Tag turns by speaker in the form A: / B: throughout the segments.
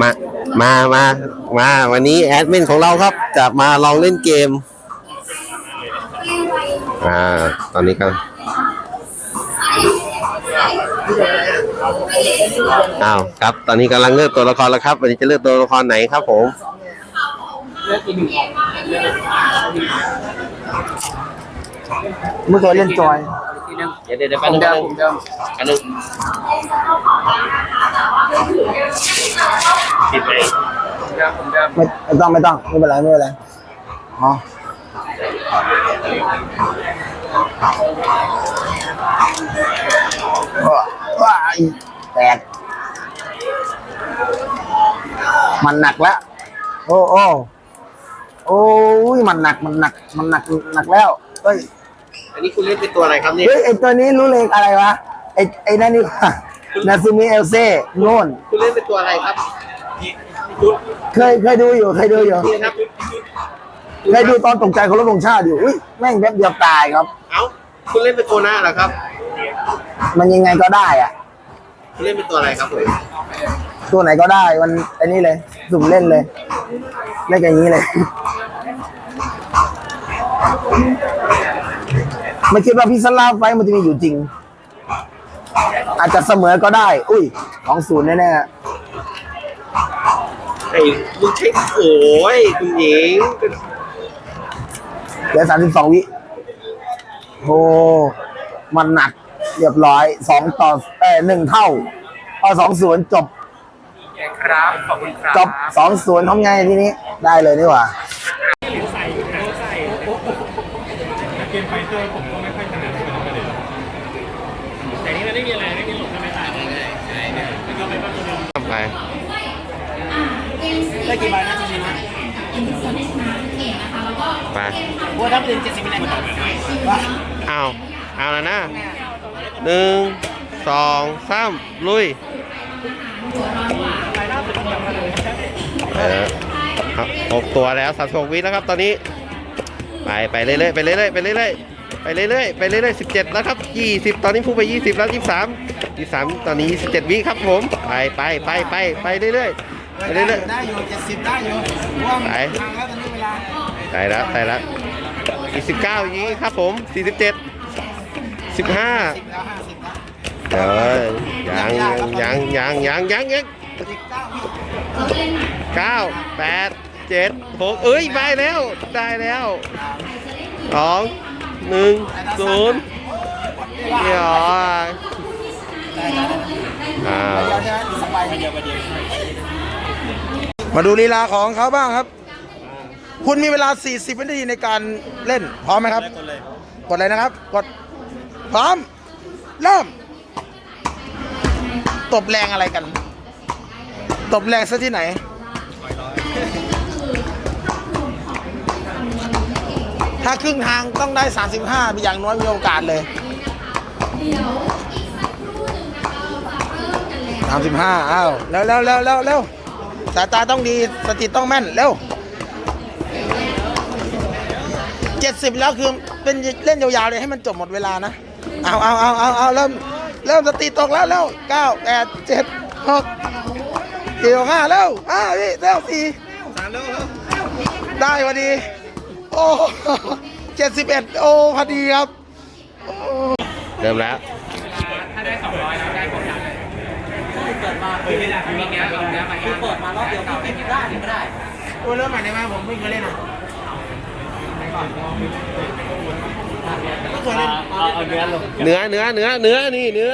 A: มา มา มา มา วันนี้แอดมินของเราครับ จะมาลองเล่นเกม อ่า ตอนนี้ก็อ้าวครับ ตอนนี้กำลังเลือกตัวละครแล้วครับ วันนี้จะเลือกตัวละครไหนครับผม
B: เมื่อเคยเล่นจอย
C: เดี๋ยวเดี๋ยวเดี๋ยว
B: ผ
C: แป๊บ
B: ม
C: นึง
B: เดิ
C: แป๊บ
B: ม
C: นึง
B: ผมเดิม
C: อันนึงปิดไป
B: ผมเดิมไม่ไม่ต้องไม่ต้องไม่เป็นไรไม่เป็นไรอ๋อว้าว้ายแตกมันหนักแล้ว โอ้โอ้โอ้ยมันหนักมันหนักมันหนักหนักแล้วเฮ้ย
A: อันนี้คุณเล่นเป็นตัวอะไรครับเนี่ย
B: เฮ้ยไอตัวนี้รู้เลยอะไรวะไอไอนั่นนี่ว่านาซูมิเอลเซ่โน่น
A: คุณเล่นเป็นตัวอะไรครับ
B: เคยเคยดูอยู่เคยดูอยู่
A: นี่ครับ
B: เคยดูตอนตกใจของรบธงชาติอยู่อุ้ยแม่งแป๊บเดียวตายครับ
A: เอ้าคุณเล่นเป็นตัวหน้าเหรอครับ
B: มันยังไงก็ได้อะ
A: คุณเล่นเป็นตัวอะไรครับผม
B: ตัวไหนก็ได้มันอันนี้เลยสุ่มเล่นเลยเล่นกันอย่างนี้เลยไม่คิดว่าพิซซ่าไฟท์มันจะมีอยู่จริง อาจจะเสมอก็ได้ อุ้ยของศูนย์แน่
A: ไอ้มึงใช้โอ้ยคุณหญิง
B: ๆเหลือสามสิบสองวิ โอ้ มันหนัก เรียบร้อยสองต่อเออหนึ่งเท่าเอาสองศูนย์จบ
C: ครับขอบคุณครับ
B: จบสองศูนย์ทำไงทีนี้ ได้เลยนี่หว่า
C: แต่นี่มันไม่มีอะไรไม่มีหลบทำไมตายได้ใช่เนี่ยก็ไปบ้านตัวนึง
A: ไป
C: ได้กี่ใบนะจริงๆนะ
A: ไป
C: ว่าถ้าเป็นเจ็ดสิบวินาทีว่า
A: เอาเอาแล้วนะหนึ่งสองสามลุยเออครับหกตัวแล้วสามสิบหกวิแล้วครับตอนนี้ ไปไปเรื่อยๆไปเรื่อยๆไปเรื่อยๆไปเรื่อยๆ ไปเรื่อยๆสิบเจ็ดแล้วครับยี่สิบตอนนี้พุ่งไปยี่สิบแล้วยี่สามยี่สามตอนนี้ยี่สิบเจ็ดวิครับผม ไปไปไปไปไปเรื่อยๆ ไปเรื่อย
B: ได้อยู่เจ็ดสิบได้อยู่ว่า
A: ๆไป
B: ทางแล้วตอนนี้เวลา
A: ไปแล้วไปแล้วอีกสิบเก้ายีครับผมสี่สิบเจ็ดสิบห้า
B: แล้วห้าสิบแล้ว
A: เดี๋ยวยังยังยังยังยังยัง
B: อีกเก้าวิ
A: เก้าแปดเจ็ดหกเอ้ยไปแล้วได้แล้วสองหนึ่งศูนย์เดี๋ยวอ่า
B: เดียวใช่ไห มาดูลีลาของเขาบ้างครับ คุณมีเวลา 40 วินาทีในการเล่น พร้อมไหมครับ กดเลยนะครับ กด พร้อม เริ่ม ตบแรงอะไรกัน ตบแรงซะที่ไหน ถ้าครึ่งทางต้องได้ 35มีอย่างน้อยมีโอกาสเลย35อ้าวเร็วเร็วเร็วเร็วเร็ว สายตาต้องดีสติต้องแม่นเร็ว70แล้วคือเป็นเล่นยาวๆเลยให้มันจบหมดเวลานะเอาเอาเอาเอาเอาเริ่มเริ่มสติตกแล้วเร็วเก้าแปดเจ็ดหกเกี่ยวห้าเร็วห้าพี่เร็วสี่ได้พอดี โอ้เจ็ดสิบเอ็ดโอ้พอดีครับ
A: เริ่มแล้ว
C: คือเปิดมารอบเดียวไม่มีได้ไม่ได้
B: โอ้เริ่มใหม่ได้ไหมผมไม่เคยเล่นอะ
C: เอาเนื้อลง
A: เนื้อเนื้อเนื้อเนื้อนี่เนื้อ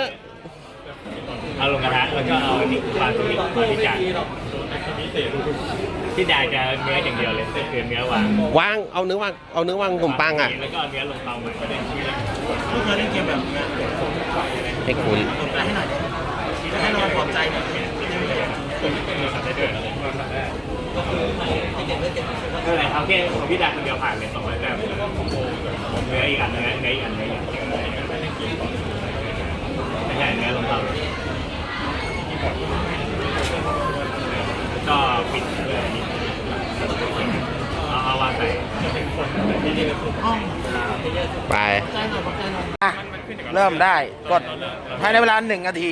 C: เอาลงกระทะแล้วก็เอาอันนี้ปลาตัวนี้มาที่จานที่จาจะเนื้ออย่างเดียวเลยคือเนื้อวาง
A: วางเอาเนื้อวางเอาเนื้อวางขนมปังอะ
C: แล้วก็เอาเนื้อลงเตาใหม่ประเด็นที่
B: ไม่เคยเล่นเกมแบบนี้
A: ให้คุณ
B: ให้หน่อยให้เราปลอบใจหน่ย
C: ไม่เป็นไรครับแค่ของพี่ดาคนเดียวผ่านเลยสองร้อยแต้มเนื้ออีกอันเนื้อเนื้ออีกอันเนื้ออีกอันไม่ใช่เนื้อลงเตาก็ปิดเลยเอาเอาวางใส่
A: ไป
B: อะ เริ่มได้ กดภายในเวลาหนึ่งนาที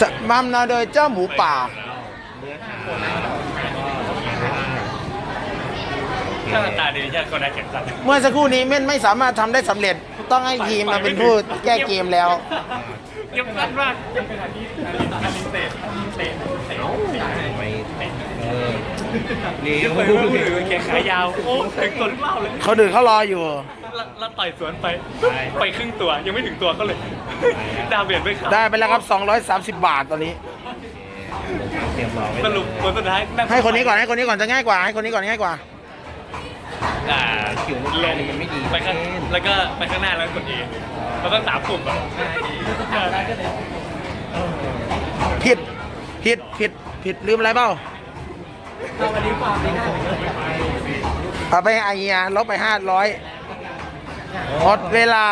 B: จะมัมนาโดยเจ้าหมูป่า
C: ถ้าตาดีแค่คนได้แข่งขัน
B: เมื่อสักครู่นี้เม่นไม่สามารถทำได้สำเร็จต้องให้ทีมมาเป็นผู้แก้เกมแล้ว
C: เยี่ยมสั้นมากยังเป็นอันนี้อันนี้อันนี้เตะเตะเตะ
A: ไป เออเลี้
C: เลี้
A: ย
C: ยววไปว่าผู้ถือแขนขายาว โอ้ถึงตัวลูกเล่าเลย
B: เขาดื่นเขารออยู่
C: แล้วแล้วต่อยสวนไป ไปครึ่งตัวยังไม่ถึงตัวเขาเลย ดาวเบียดไม่เข้า
B: ได้ไปแล้วครับ 230 บาทตอนนี้
A: เตรียมรอไว้
C: สรุปผลสุดท้ายง
B: ให้คนนี้ก่อนให้คนนี้ก่อนจะง่ายกว่า ให้คนนี้ก่อนง่ายกว่า
C: อ่าลงไปข้างแล้วก็ไปข้างหน้าแล้วกดเอแล้วก็สามปุ่มแบบ
B: ผิด ผิด ผิด ผิดลืมอะไรเปล่า เอาไปให้อาเฮียลบไปห้าร้อยหมดเวลา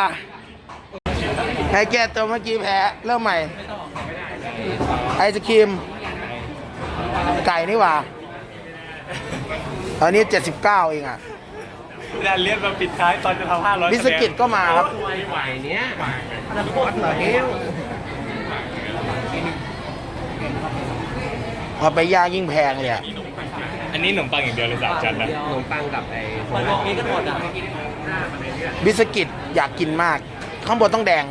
B: ไอ้แก้ตัวเมื่อกี้แพ้ เริ่มใหม่ ไอศครีม ไก่นี่หว่า ตอนนี้ 79 เองอะ
C: เรียนเรียนมาปิดท้ายตอนจะทำห้าร้อย
B: บิสกิตก็มาครับ
A: ไหวเนี้ยมันโคตรเหรอเฮ้ย
B: พอไปย่างยิ่งแพงเลยอะ
C: อั นนี้ขนมปังอย่างเดียวเลยสามชั้นนะ
A: ขนมปังกับไอ้
C: มันบอกนี้กันหมดอะ
B: บิสกิตอยากกินมาก ข้างบนต้องแดง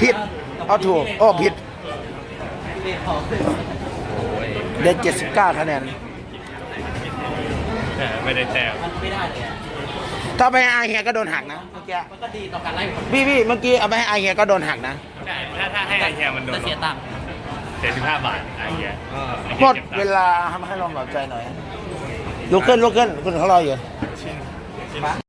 B: ผิด เอาถูก โอ้ ผิด ได้79คะแนน
C: ไม่ได้แต้ม
B: ถ้าไปให้อาเฮียก็โดนหักนะเมื่อกี้มันก็ดีต่อการไล่พี่พี่เมื่อกี้เอาไปให้อาเฮียก็โดนหักนะ
C: ใช่ถ้าถ้าให้ไอเฮียมันโดนเสียตังค์ เจ็ดสิบห้าบาทไอเงี้ย
B: หมดเวลาทำให้ลองหลับใจหน่อยลุกขึ้นลุกขึ้นคุณเขารออยู่